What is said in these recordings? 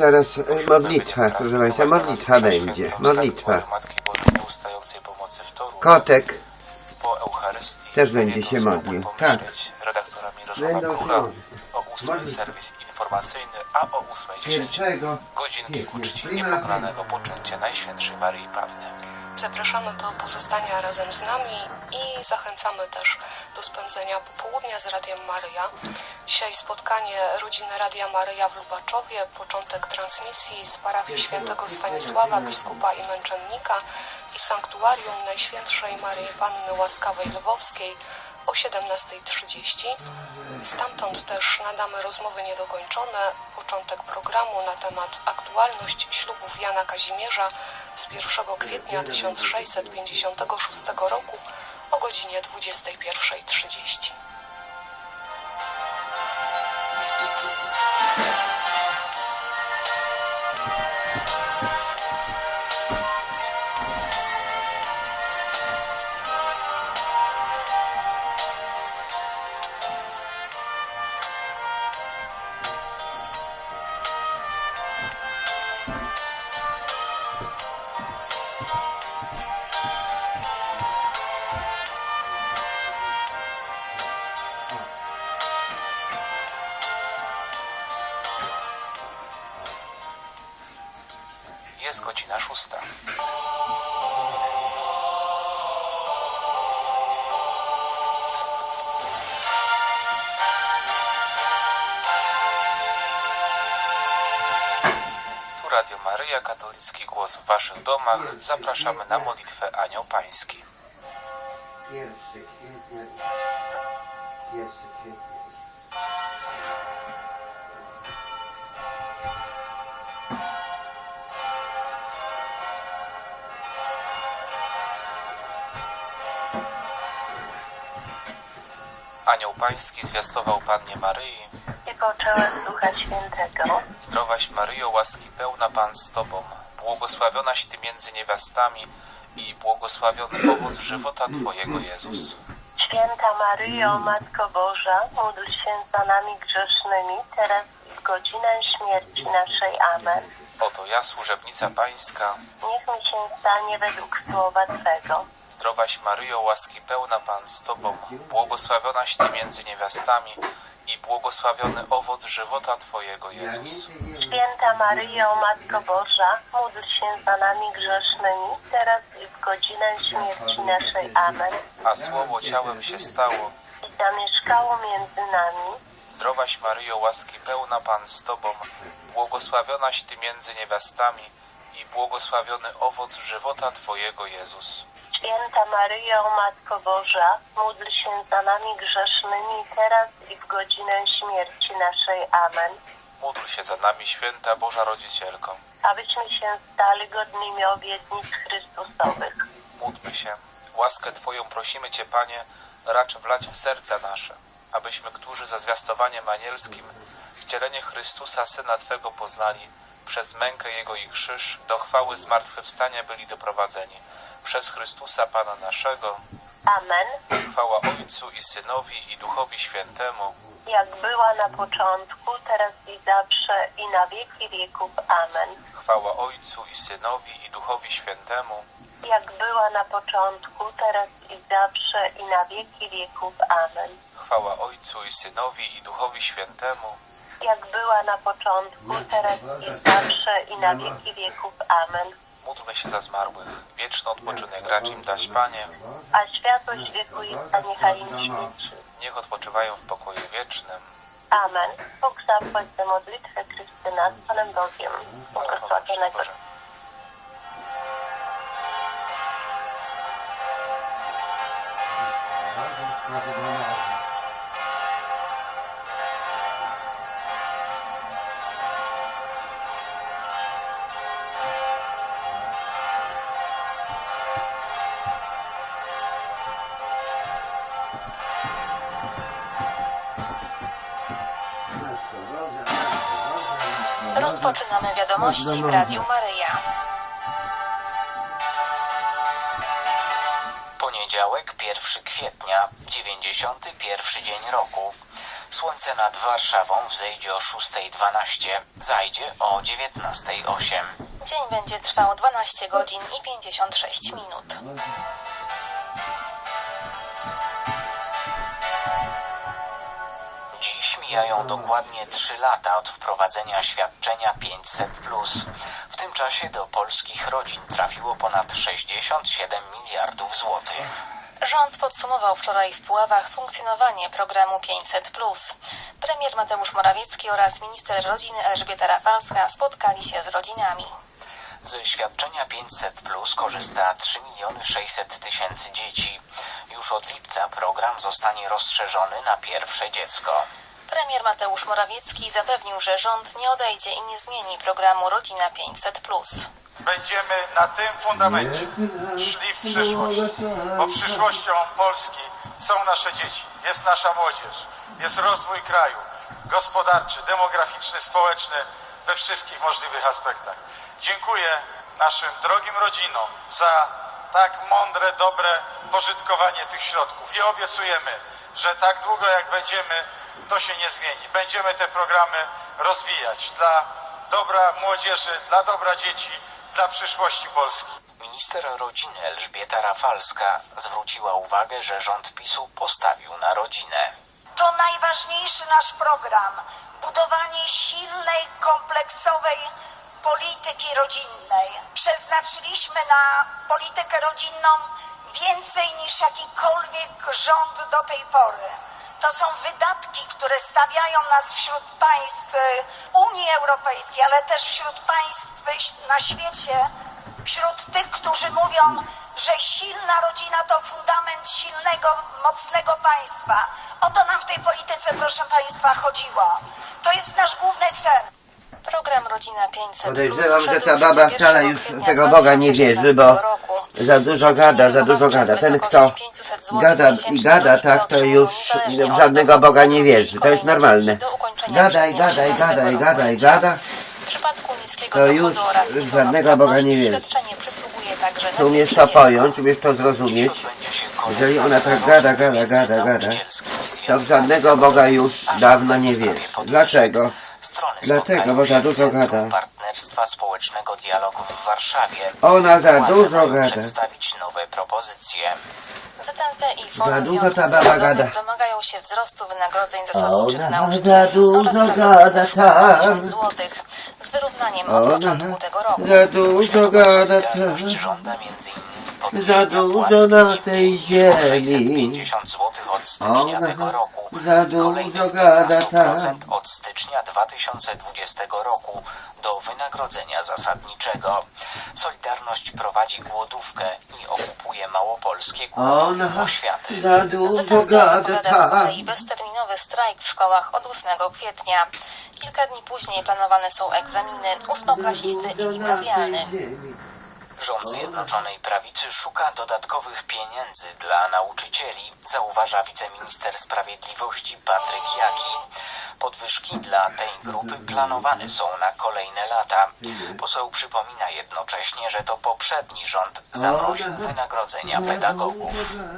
e, modlitwa, proszę Państwa, modlitwa będzie. Modlitwa. Kotek Też będzie się modlił. Mirosława Będą o ósmej modlić. serwis informacyjny, a o ósmej dziesięć pierwszego godzinki ku czci Prima niepokonanego poczęcia Najświętszej Maryi Panny. Zapraszamy do pozostania razem z nami i zachęcamy też do spędzenia popołudnia z Radiem Maryja. Dzisiaj spotkanie rodziny Radia Maryja w Lubaczowie, początek transmisji z parafii świętego Stanisława, biskupa i męczennika i sanktuarium Najświętszej Maryi Panny Łaskawej Lwowskiej o 17.30. Stamtąd też nadamy rozmowy niedokończone, początek programu na temat aktualność ślubów Jana Kazimierza z 1 kwietnia 1656 roku o godzinie 21.30. Jest godzina szósta. Tu Radio Maryja, katolicki głos w Waszych domach. Zapraszamy na modlitwę Anioł Pański. Pierwszy kwietnia. Pierwszy kwietnia. Anioł Pański zwiastował Pannie Maryi. i poczęła Ducha Świętego. Zdrowaś Maryjo, łaski pełna Pan z Tobą, błogosławionaś Ty między niewiastami i błogosławiony owoc żywota Twojego Jezus. Święta Maryjo, Matko Boża, módl się za nami grzesznymi, teraz i w godzinę śmierci naszej. Amen. Oto ja, służebnica Pańska, Niech mi się stanie według słowa Twego. zdrowaś Maryjo, łaski pełna Pan z Tobą, błogosławionaś Ty między niewiastami i błogosławiony owoc żywota Twojego Jezus. Święta Maryjo, Matko Boża, módl się za nami grzesznymi, teraz i w godzinę śmierci naszej. Amen. A Słowo ciałem się stało, I zamieszkało między nami. Zdrowaś Maryjo, łaski pełna Pan z Tobą, błogosławionaś Ty między niewiastami i błogosławiony owoc żywota Twojego Jezus. Święta Maryjo, Matko Boża, módl się za nami grzesznymi, teraz i w godzinę śmierci naszej. Amen. Módl się za nami, święta Boża Rodzicielko. Abyśmy się stali godnymi obietnic Chrystusowych. Módlmy się. Łaskę Twoją prosimy Cię, Panie, racz wlać w serca nasze, abyśmy, którzy za zwiastowaniem anielskim wcielenie Chrystusa, Syna Twego poznali, przez mękę Jego i krzyż, do chwały zmartwychwstania byli doprowadzeni. Przez Chrystusa Pana naszego, Amen. chwała Ojcu i Synowi i Duchowi Świętemu, Jak była na początku, teraz i zawsze, i na wieki wieków. Amen. chwała Ojcu i Synowi i Duchowi Świętemu, Jak była na początku, teraz i zawsze, i na wieki wieków. Amen. chwała Ojcu i Synowi i Duchowi Świętemu, Jak była na początku, teraz i zawsze, i na wieki wieków. Amen. módlmy się za zmarłych. Wieczny odpoczynek racz im dać, Panie, A światłość wiekuista niechaj im świeci. Niech odpoczywają w pokoju wiecznym. Amen. Bóg zapłać za modlitwę Krystyna z Panem Bogiem. Błogosławionego Rozpoczynamy wiadomości w Radiu Maryja. Poniedziałek, 1 kwietnia, 91 dzień roku. Słońce nad Warszawą wzejdzie o 6.12, zajdzie o 19.08. Dzień będzie trwał 12 godzin i 56 minut. Dziś mijają dokładnie 3 lata od wprowadzenia świadczenia 500. W tym czasie do polskich rodzin trafiło ponad 67 miliardów złotych. Rząd podsumował wczoraj w Puławach funkcjonowanie programu 500. Premier Mateusz Morawiecki oraz minister rodziny Elżbieta Rafalska spotkali się z rodzinami. Ze świadczenia 500 korzysta 3 miliony 600 tysięcy dzieci. Już od lipca program zostanie rozszerzony na pierwsze dziecko. Premier Mateusz Morawiecki zapewnił, że rząd nie odejdzie i nie zmieni programu Rodzina 500. Będziemy na tym fundamencie. Szli w przyszłość, bo przyszłością Polski są nasze dzieci, jest nasza młodzież, jest rozwój kraju. Gospodarczy, demograficzny, społeczny we wszystkich możliwych aspektach. Dziękuję naszym drogim rodzinom za tak mądre, dobre pożytkowanie tych środków. I obiecujemy, że tak długo jak będziemy, to się nie zmieni. Będziemy te programy rozwijać dla dobra młodzieży, dla dobra dzieci, dla przyszłości Polski. Minister rodziny Elżbieta Rafalska zwróciła uwagę, że rząd PiSu postawił na rodzinę. To najważniejszy nasz program. Budowanie silnej, kompleksowej polityki rodzinnej. Przeznaczyliśmy na politykę rodzinną więcej niż jakikolwiek rząd do tej pory. To są wydatki, które stawiają nas wśród państw y, Unii Europejskiej, ale też wśród państw na świecie, wśród tych, którzy mówią, że silna rodzina to fundament silnego, mocnego państwa. O to nam w tej polityce, proszę Państwa, chodziło. To jest nasz główny cel. Program Rodzina 500 Podejrzewam, że ta baba wcale 1 już tego Boga nie 2016 wierzy, bo za dużo gada, za dużo gada. Ten, kto 500 zł gada i gada tak, to już w żadnego Boga nie wierzy. To jest normalne. przez nie gadaj, 18 gadaj, roku gadaj, życia. gada. W przypadku niskiego To już żadnego Boga nie wierzy. To umiesz to pojąć, umiesz to zrozumieć. Jeżeli ona tak gada, gada, gada, gada, To w żadnego Boga już dawno nie wierzy. Dlaczego? Strony Dlatego, bo za dużo gada. Partnerstwa Społecznego Dialogu w Warszawie. Ona za dużo gada. przedstawić nowe propozycje. ZNP i Forum Związków Zawodowych domagają się wzrostu wynagrodzeń zasadniczych Ona nauczycieli za dużo oraz gada, pracowników o tak. 1000 złotych z wyrównaniem od początku tego roku. za dużo gada, Solidarność żąda między innymi Za dużo na tej ziemi. 650 zł od stycznia Ona tego roku. za dużo Kolejnych gada, 15% od stycznia 2020 roku do wynagrodzenia zasadniczego. Solidarność prowadzi głodówkę i okupuje małopolskie Ona główki oświaty. za dużo gada, zapowiada z tak. kolei bezterminowy strajk w szkołach od 8 kwietnia. Kilka dni później planowane są egzaminy ósmoklasisty i gimnazjalny. Rząd Zjednoczonej Prawicy szuka dodatkowych pieniędzy dla nauczycieli, zauważa wiceminister sprawiedliwości Patryk Jaki. Podwyżki dla tej grupy planowane są na kolejne lata. Poseł przypomina jednocześnie, że to poprzedni rząd zamroził wynagrodzenia pedagogów.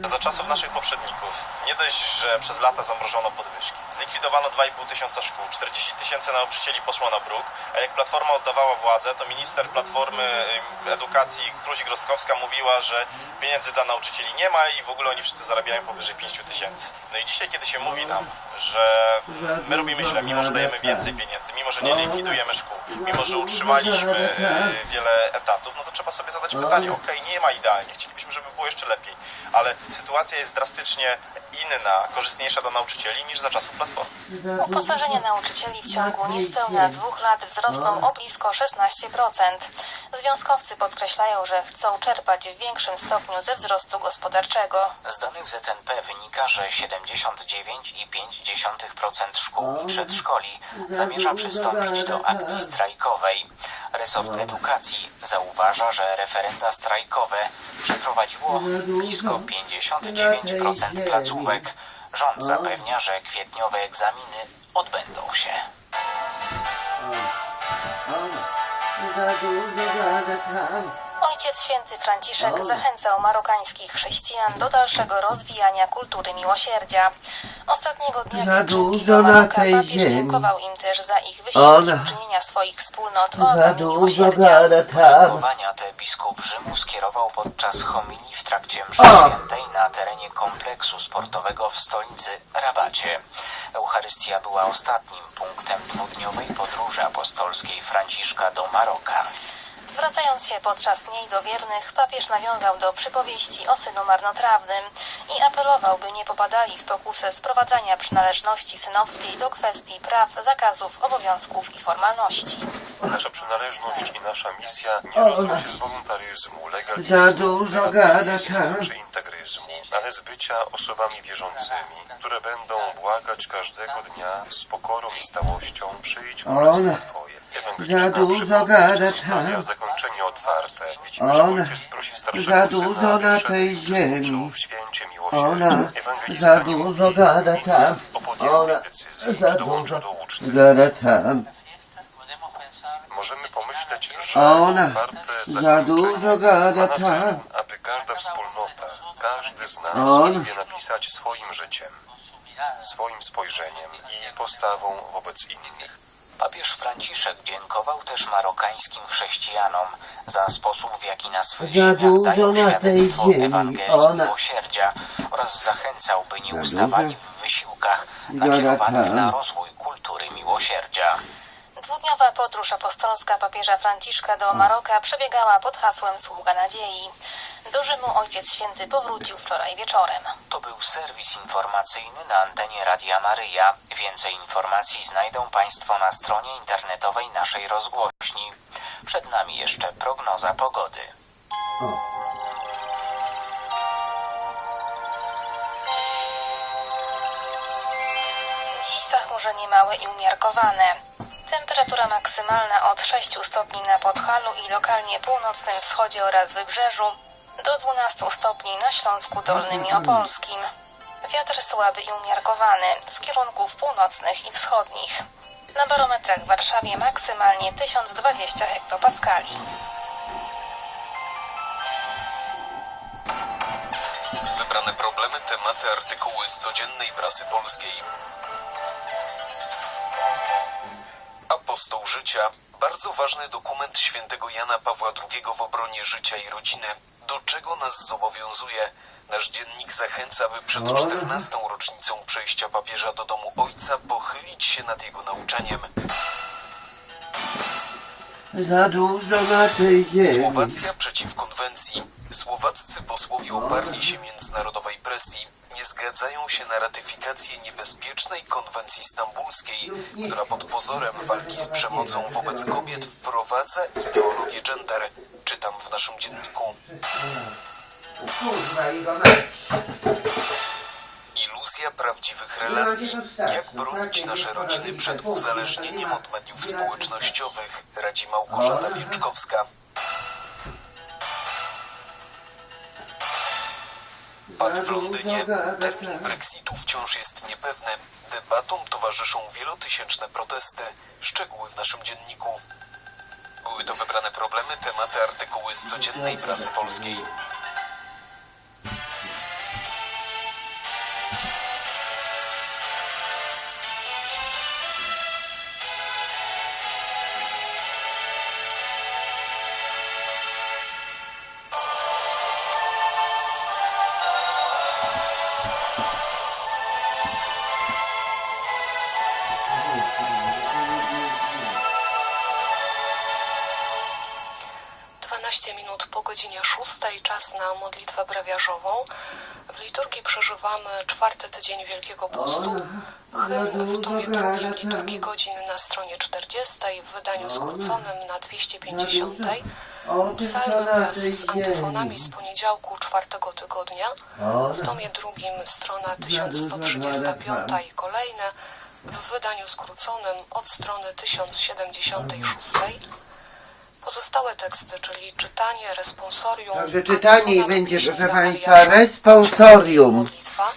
Za czasów naszych poprzedników nie dość, że przez lata zamrożono podwyżki. Zlikwidowano 2,5 tysiąca szkół, 40 tysięcy nauczycieli poszło na bruk, a jak Platforma oddawała władzę, to minister Platformy Edukacji Kluzik-Rostkowska mówiła, że pieniędzy dla nauczycieli nie ma i w ogóle oni wszyscy zarabiają powyżej 5 tysięcy. No i dzisiaj, kiedy się mówi nam, że my robimy źle, mimo że dajemy więcej pieniędzy, mimo że nie likwidujemy szkół, mimo że utrzymaliśmy e, wiele etatów, no to trzeba sobie zadać pytanie, okej, nie ma idealnie, chcielibyśmy, żeby było jeszcze lepiej, ale sytuacja jest drastycznie inna, korzystniejsza dla nauczycieli niż za czasów Platformy. Uposażenia nauczycieli w ciągu niespełna dwóch lat wzrosną o blisko 16%. Związkowcy podkreślają, że chcą czerpać w większym stopniu ze wzrostu gospodarczego. Z danych ZNP wynika, że 79,5% szkół i przedszkoli zamierza przystąpić do akcji strajkowej. Resort Edukacji zauważa, że referenda strajkowe przeprowadziło blisko 59% placówek. Rząd zapewnia, że kwietniowe egzaminy odbędą się. Tak. Ojciec święty Franciszek zachęcał marokańskich chrześcijan do dalszego rozwijania kultury miłosierdzia. Ostatniego dnia dużo na Maroka tej papież ziemi. dziękował im też za ich wysiłki Ona. uczynienia swoich wspólnot Za oazami dużo miłosierdzia. gada tam. Podziękowania te biskup Rzymu skierował podczas homilii w trakcie mszy O! świętej na terenie kompleksu sportowego w stolicy Rabacie. Eucharystia była ostatnim punktem dwudniowej podróży apostolskiej Franciszka do Maroka. Zwracając się podczas niej do wiernych, papież nawiązał do przypowieści o synu marnotrawnym i apelował, by nie popadali w pokusę sprowadzania przynależności synowskiej do kwestii praw, zakazów, obowiązków i formalności. Nasza przynależność i nasza misja nie rodzą się z wolontaryzmu, Za legalizmu, tam. czy integryzmu, ale z bycia osobami wierzącymi, które będą błagać każdego dnia z pokorą i stałością przyjdź królestwo. Twoje. Za dużo gada tam. zakończenie otwarte. Widzimy, Ona. Za dużo na tej ziemi. w święcie Ona. Za dużo gada tam. Ona. Za dużo gada tam. Możemy pomyśleć, że Ona za dużo gada tam. aby każda wspólnota, każdy z nas Ona. umie napisać swoim życiem, swoim spojrzeniem i postawą wobec innych. Papież Franciszek dziękował też marokańskim chrześcijanom za sposób, w jaki na swych ziemiach dają świadectwo. Ewangelii Ona. miłosierdzia oraz zachęcał, by nie ustawali w wysiłkach nakierowanych na rozwój kultury miłosierdzia. Dwudniowa podróż apostolska papieża Franciszka do Maroka przebiegała pod hasłem Sługa Nadziei. Do Rzymu Ojciec Święty powrócił wczoraj wieczorem. To był serwis informacyjny na antenie Radia Maryja. Więcej informacji znajdą Państwo na stronie internetowej naszej rozgłośni. Przed nami jeszcze prognoza pogody. Dziś zachmurzenie małe i umiarkowane. Temperatura maksymalna od 6 stopni na Podhalu i lokalnie północnym wschodzie oraz wybrzeżu do 12 stopni na Śląsku Dolnym i Opolskim. Wiatr słaby i umiarkowany z kierunków północnych i wschodnich. Na barometrach w Warszawie maksymalnie 1020 hektopaskali. Wybrane problemy, tematy, artykuły z codziennej prasy polskiej. Apostoł życia. Bardzo ważny dokument świętego Jana Pawła II w obronie życia i rodziny. Do czego nas zobowiązuje? Nasz dziennik zachęca, by przed 14. rocznicą przejścia papieża do domu ojca pochylić się nad jego nauczaniem. Za dużo na tej ziemi. Słowacja przeciw konwencji. Słowaccy posłowie oparli się międzynarodowej presji. Nie zgadzają się na ratyfikację niebezpiecznej konwencji stambulskiej, która pod pozorem walki z przemocą wobec kobiet wprowadza ideologię gender. Czytam w naszym dzienniku. Iluzja prawdziwych relacji. Jak bronić nasze rodziny przed uzależnieniem od mediów społecznościowych, radzi Małgorzata Więczkowska. Pad w Londynie. Termin Brexitu wciąż jest niepewny. Debatom towarzyszą wielotysięczne protesty. Szczegóły w naszym dzienniku. Były to wybrane problemy, tematy, artykuły z codziennej prasy polskiej. Na modlitwę brewiarzową. W liturgii przeżywamy czwarty tydzień Wielkiego Postu. Hymn w tomie drugim liturgii godzin na stronie 40, w wydaniu skróconym na 250. Psalmy wraz z antyfonami z poniedziałku czwartego tygodnia. W tomie drugim strona 1135 i kolejne. W wydaniu skróconym od strony 1076. Pozostałe teksty, czyli czytanie, responsorium, Także czytanie i będzie, proszę Państwa, responsorium. modlitwa,